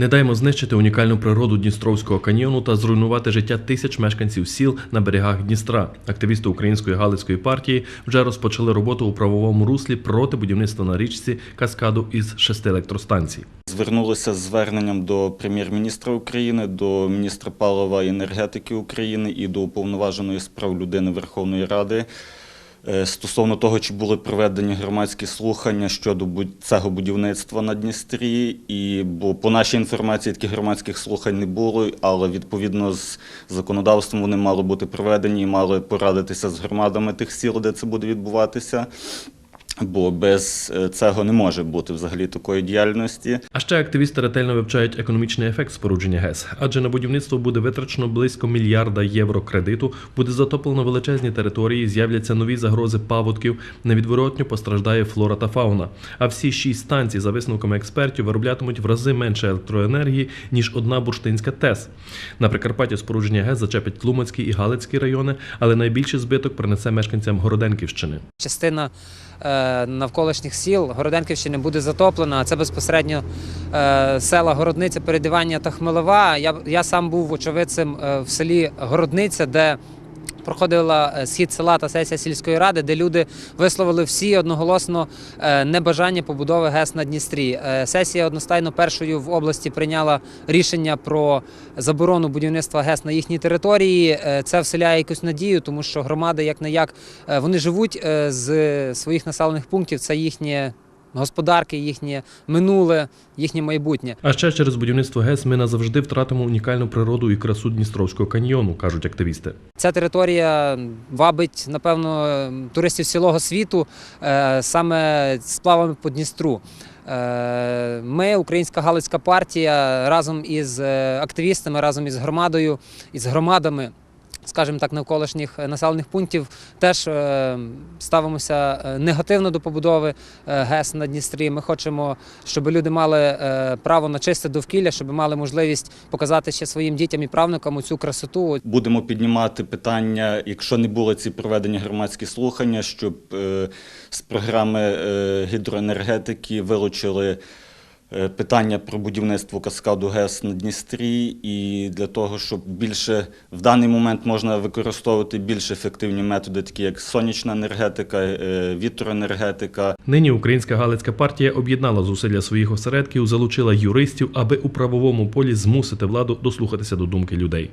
Не даймо знищити унікальну природу Дністровського каньйону та зруйнувати життя тисяч мешканців сіл на берегах Дністра. Активісти Української Галицької партії вже розпочали роботу у правовому руслі проти будівництва на річці каскаду із шести електростанцій. Звернулися з зверненням до прем'єр-міністра України, до міністра палива і енергетики України і до уповноваженої з прав людини Верховної Ради стосовно того, чи були проведені громадські слухання щодо цього будівництва на Дністрі. І бо по нашій інформації таких громадських слухань не було, але відповідно з законодавством вони мали бути проведені і мали порадитися з громадами тих сіл, де це буде відбуватися. Бо без е, цього не може бути взагалі такої діяльності. А ще активісти ретельно вивчають економічний ефект спорудження ГЕС, адже на будівництво буде витрачено близько мільярда євро кредиту, буде затоплено величезні території, з'являться нові загрози паводків, невідворотньо постраждає флора та фауна. А всі шість станцій, за висновками експертів, вироблятимуть в рази менше електроенергії ніж одна бурштинська ТЕС. На Прикарпатті спорудження ГЕС зачепить Тлумацький і Галицький райони, але найбільший збиток принесе мешканцям Городенківщини. Частина е, навколишніх сіл Городенківщини буде затоплена. а Це безпосередньо е, села Городниця, Передивання та Хмелева. Я, я сам був очевидцем е, в селі Городниця, де проходила е, схід села та сесія сільської ради, де люди висловили всі одноголосно е, небажання побудови ГЕС на Дністрі. Е, Сесія одностайно першою в області прийняла рішення про заборону будівництва ГЕС на їхній території. Це вселяє якусь надію, тому що громади, як не як, вони живуть з своїх населених пунктів. Це їхнє господарки, їхнє минуле, їхнє майбутнє. А ще через будівництво ГЕС ми назавжди втратимо унікальну природу і красу Дністровського каньйону, кажуть активісти. Ця територія вабить, напевно, туристів цілого світу е, саме сплавами по Дністру. Е, Ми, Українська Галицька партія, разом із е, активістами, разом із громадою, із громадами. Скажімо так, навколишніх населених пунктів теж е, ставимося е, негативно до побудови е, ГЕС на Дністрі. Ми хочемо, щоб люди мали право на чисте довкілля, щоб мали можливість показати ще своїм дітям і правнукам цю красоту, Будемо піднімати питання, якщо не були ці проведені громадські слухання, щоб з програми гідроенергетики вилучили питання про будівництво каскаду ГЕС на Дністрі, і для того, щоб більше в даний момент можна використовувати більш ефективні методи, такі як сонячна енергетика, е, вітроенергетика, Нині Українська Галицька партія об'єднала зусилля своїх осередків, залучила юристів, аби у правовому полі змусити владу дослухатися до думки людей.